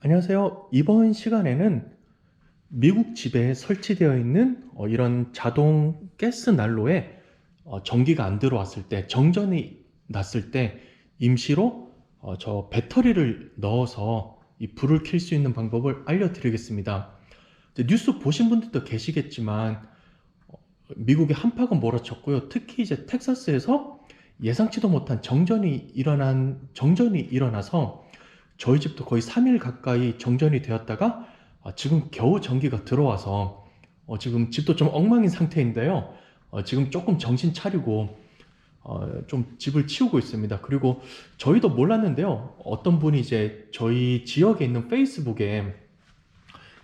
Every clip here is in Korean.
안녕하세요. 이번 시간에는 미국 집에 설치되어 있는 어, 이런 자동 가스 난로에 어, 전기가 안 들어왔을 때, 정전이 났을 때 임시로 어, 저 배터리를 넣어서 이 불을 켤 수 있는 방법을 알려드리겠습니다. 뉴스 보신 분들도 계시겠지만 어, 미국이 한파가 몰아쳤고요. 특히 이제 텍사스에서 예상치도 못한 정전이 일어난 정전이 일어나서 저희 집도 거의 3일 가까이 정전이 되었다가 아, 지금 겨우 전기가 들어와서 어, 지금 집도 좀 엉망인 상태인데요. 어, 지금 조금 정신 차리고 어, 좀 집을 치우고 있습니다. 그리고 저희도 몰랐는데요. 어떤 분이 이제 저희 지역에 있는 페이스북에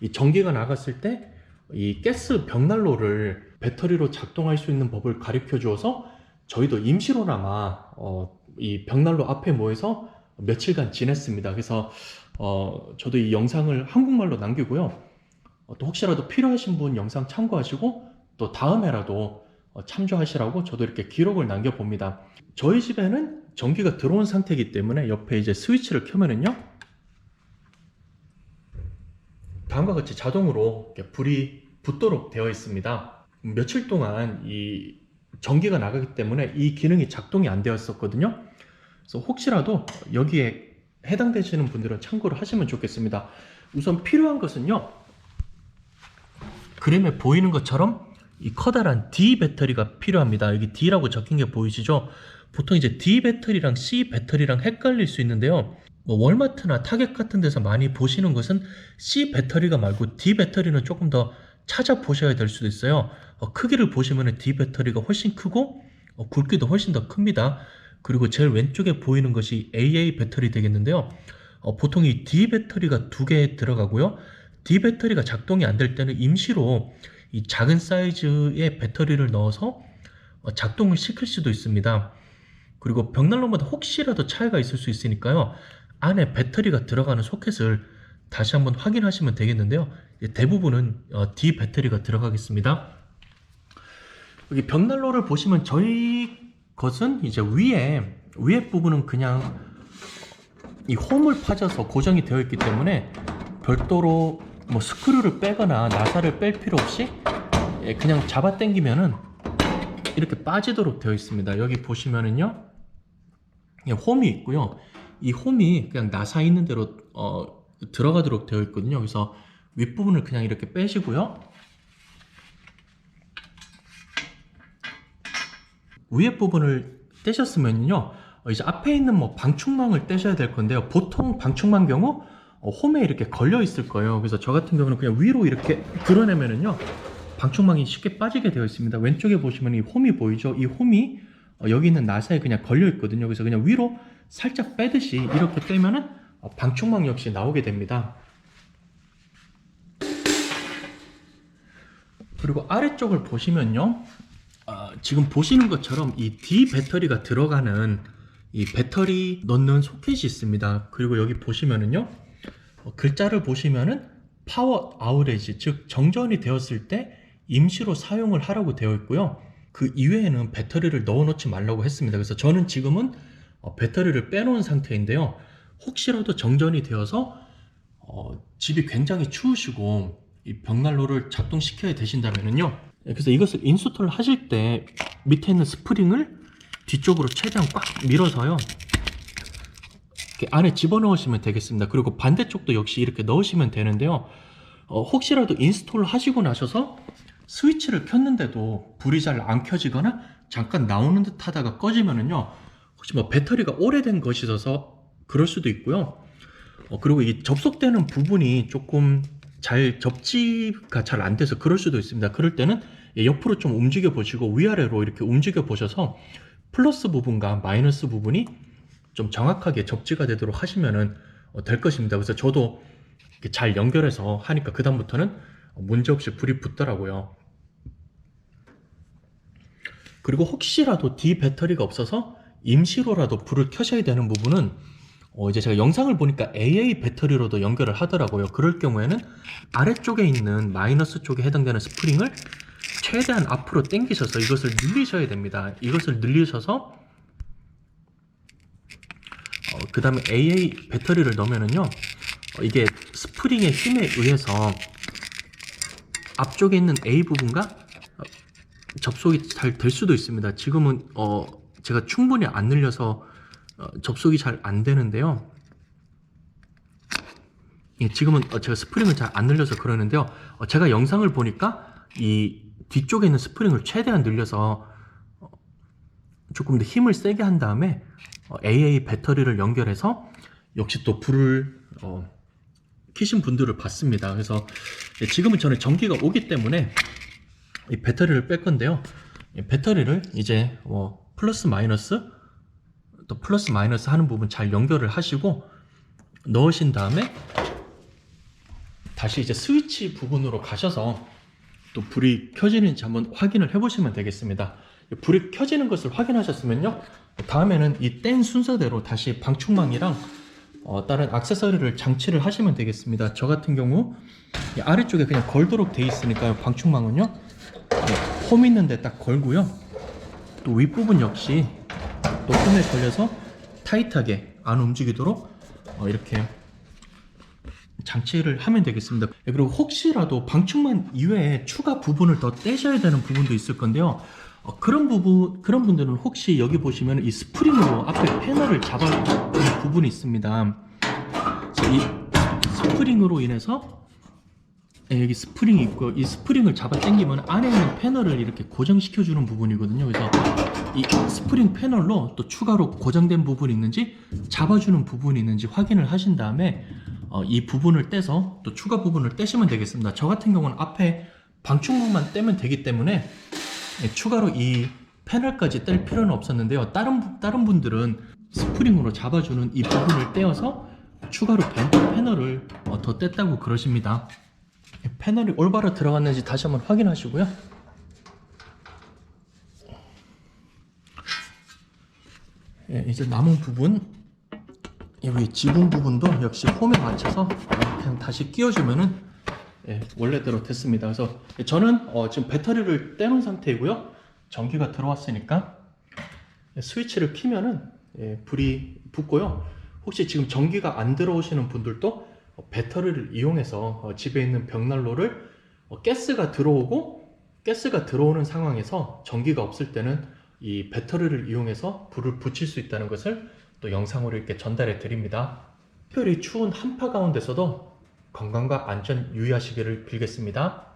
이 전기가 나갔을 때 이 가스 벽난로를 배터리로 작동할 수 있는 법을 가르쳐 주어서 저희도 임시로나마 어, 이 벽난로 앞에 모여서 며칠간 지냈습니다. 그래서 어, 저도 이 영상을 한국말로 남기고요. 어, 또 혹시라도 필요하신 분 영상 참고하시고 또 다음에라도 어, 참조하시라고 저도 이렇게 기록을 남겨봅니다. 저희 집에는 전기가 들어온 상태이기 때문에 옆에 이제 스위치를 켜면은요. 다음과 같이 자동으로 불이 붙도록 되어 있습니다. 며칠 동안 이 전기가 나가기 때문에 이 기능이 작동이 안 되었었거든요. 그래서 혹시라도 여기에 해당되시는 분들은 참고를 하시면 좋겠습니다. 우선 필요한 것은요. 그림에 보이는 것처럼 이 커다란 D 배터리가 필요합니다. 여기 D라고 적힌 게 보이시죠? 보통 이제 D 배터리랑 C 배터리랑 헷갈릴 수 있는데요. 뭐 월마트나 타겟 같은 데서 많이 보시는 것은 C 배터리가 말고 D 배터리는 조금 더 찾아보셔야 될 수도 있어요. 어, 크기를 보시면 D 배터리가 훨씬 크고 어, 굵기도 훨씬 더 큽니다. 그리고 제일 왼쪽에 보이는 것이 AA 배터리 되겠는데요. 어, 보통 이 D 배터리가 두 개 들어가고요. D 배터리가 작동이 안 될 때는 임시로 이 작은 사이즈의 배터리를 넣어서 어, 작동을 시킬 수도 있습니다. 그리고 벽난로마다 혹시라도 차이가 있을 수 있으니까요. 안에 배터리가 들어가는 소켓을 다시 한번 확인하시면 되겠는데요. 대부분은 어, D 배터리가 들어가겠습니다. 여기 벽난로를 보시면 저희 것은 이제 위에 위에 부분은 그냥 이 홈을 파져서 고정이 되어 있기 때문에 별도로 뭐 스크류를 빼거나 나사를 뺄 필요 없이 예, 그냥 잡아 당기면은 이렇게 빠지도록 되어 있습니다. 여기 보시면은요. 예, 홈이 있고요. 이 홈이 그냥 나사 있는 대로 어, 들어가도록 되어 있거든요. 그래서 윗부분을 그냥 이렇게 빼시고요. 위에 부분을 떼셨으면요. 어, 이제 앞에 있는 뭐 방충망을 떼셔야 될 건데요. 보통 방충망 경우 어, 홈에 이렇게 걸려 있을 거예요. 그래서 저 같은 경우는 그냥 위로 이렇게 드러내면은요. 방충망이 쉽게 빠지게 되어 있습니다. 왼쪽에 보시면 이 홈이 보이죠? 이 홈이 어, 여기 있는 나사에 그냥 걸려 있거든요. 그래서 그냥 위로 살짝 빼듯이 이렇게 빼면은 어, 방충망 역시 나오게 됩니다. 그리고 아래쪽을 보시면요. 아, 지금 보시는 것처럼 이 D 배터리가 들어가는 이 배터리 넣는 소켓이 있습니다. 그리고 여기 보시면은요. 어, 글자를 보시면은 파워 아우레지 즉 정전이 되었을 때 임시로 사용을 하라고 되어 있고요. 그 이외에는 배터리를 넣어 놓지 말라고 했습니다. 그래서 저는 지금은 어, 배터리를 빼놓은 상태인데요. 혹시라도 정전이 되어서 어, 집이 굉장히 추우시고 이 벽난로를 작동시켜야 되신다면은요. 그래서 이것을 인스톨 하실 때 밑에 있는 스프링을 뒤쪽으로 최대한 꽉 밀어서요. 이렇게 안에 집어넣으시면 되겠습니다. 그리고 반대쪽도 역시 이렇게 넣으시면 되는데요. 어, 혹시라도 인스톨 하시고 나셔서 스위치를 켰는데도 불이 잘 안 켜지거나 잠깐 나오는 듯 하다가 꺼지면은요. 혹시 뭐 배터리가 오래된 것이 있어서 그럴 수도 있고요. 어, 그리고 이 접속되는 부분이 조금 잘 접지가 잘 안 돼서 그럴 수도 있습니다. 그럴 때는 옆으로 좀 움직여 보시고 위아래로 이렇게 움직여 보셔서 플러스 부분과 마이너스 부분이 좀 정확하게 접지가 되도록 하시면은 어, 될 것입니다. 그래서 저도 잘 연결해서 하니까 그다음부터는 문제 없이 불이 붙더라고요. 그리고 혹시라도 D 배터리가 없어서 임시로라도 불을 켜셔야 되는 부분은 어, 이제 제가 영상을 보니까 AA 배터리로도 연결을 하더라고요. 그럴 경우에는 아래쪽에 있는 마이너스 쪽에 해당되는 스프링을 최대한 앞으로 당기셔서 이것을 늘리셔야 됩니다. 이것을 늘리셔서 어, 그 다음에 AA 배터리를 넣으면은요 어, 이게 스프링의 힘에 의해서 앞쪽에 있는 A 부분과 어, 접속이 잘 될 수도 있습니다. 지금은 어, 제가 충분히 안 늘려서 어, 접속이 잘 안 되는데요. 예, 지금은 어, 제가 스프링을 잘 안 늘려서 그러는데요. 어, 제가 영상을 보니까 이 뒤쪽에 있는 스프링을 최대한 늘려서 어, 조금 더 힘을 세게 한 다음에 어, AA 배터리를 연결해서 역시 또 불을 어, 키신 분들을 봤습니다. 그래서 예, 지금은 저는 전기가 오기 때문에 이 배터리를 뺄 건데요. 이 배터리를 이제 어, 플러스 마이너스 또 플러스 마이너스 하는 부분 잘 연결을 하시고 넣으신 다음에 다시 이제 스위치 부분으로 가셔서 또 불이 켜지는지 한번 확인을 해보시면 되겠습니다. 불이 켜지는 것을 확인하셨으면요. 다음에는 이 뗀 순서대로 다시 방충망이랑 어, 다른 액세서리를 장치를 하시면 되겠습니다. 저 같은 경우 이 아래쪽에 그냥 걸도록 돼 있으니까요. 방충망은요. 네, 홈 있는데 딱 걸고요. 또 윗부분 역시 또 홈에 걸려서 타이트하게 안 움직이도록 어, 이렇게 장치를 하면 되겠습니다. 네, 그리고 혹시라도 방충망 이외에 추가 부분을 더 떼셔야 되는 부분도 있을 건데요. 어, 그런 부분 그런 분들은 혹시 여기 보시면 이 스프링으로 앞에 패널을 잡아주는 부분이 있습니다. 이 스프링으로 인해서 예, 여기 스프링이 있고 이 스프링을 잡아 당기면 안에 있는 패널을 이렇게 고정시켜 주는 부분이거든요. 그래서 이 스프링 패널로 또 추가로 고정된 부분이 있는지 잡아주는 부분이 있는지 확인을 하신 다음에 어, 이 부분을 떼서 또 추가 부분을 떼시면 되겠습니다. 저 같은 경우는 앞에 방충망만 떼면 되기 때문에 예, 추가로 이 패널까지 뗄 필요는 없었는데요. 다른 분- 다른 분들은 스프링으로 잡아주는 이 부분을 떼어서 추가로 벤트 패널을 어, 더 뗐다고 그러십니다. 예, 패널이 올바로 들어갔는지 다시 한번 확인하시고요. 예, 이제 남은 부분 여기 지붕 부분도 역시 폼에 맞춰서 그냥 다시 끼워주면은 예, 원래대로 됐습니다. 그래서 저는 어, 지금 배터리를 떼놓은 상태이고요. 전기가 들어왔으니까 스위치를 키면은 예, 불이 붙고요. 혹시 지금 전기가 안 들어오시는 분들도 어, 배터리를 이용해서 어, 집에 있는 벽난로를 어, 가스가 들어오고 가스가 들어오는 상황에서 전기가 없을 때는 이 배터리를 이용해서 불을 붙일 수 있다는 것을 또 영상으로 이렇게 전달해 드립니다. 특별히 추운 한파 가운데서도 건강과 안전 유의하시기를 빌겠습니다.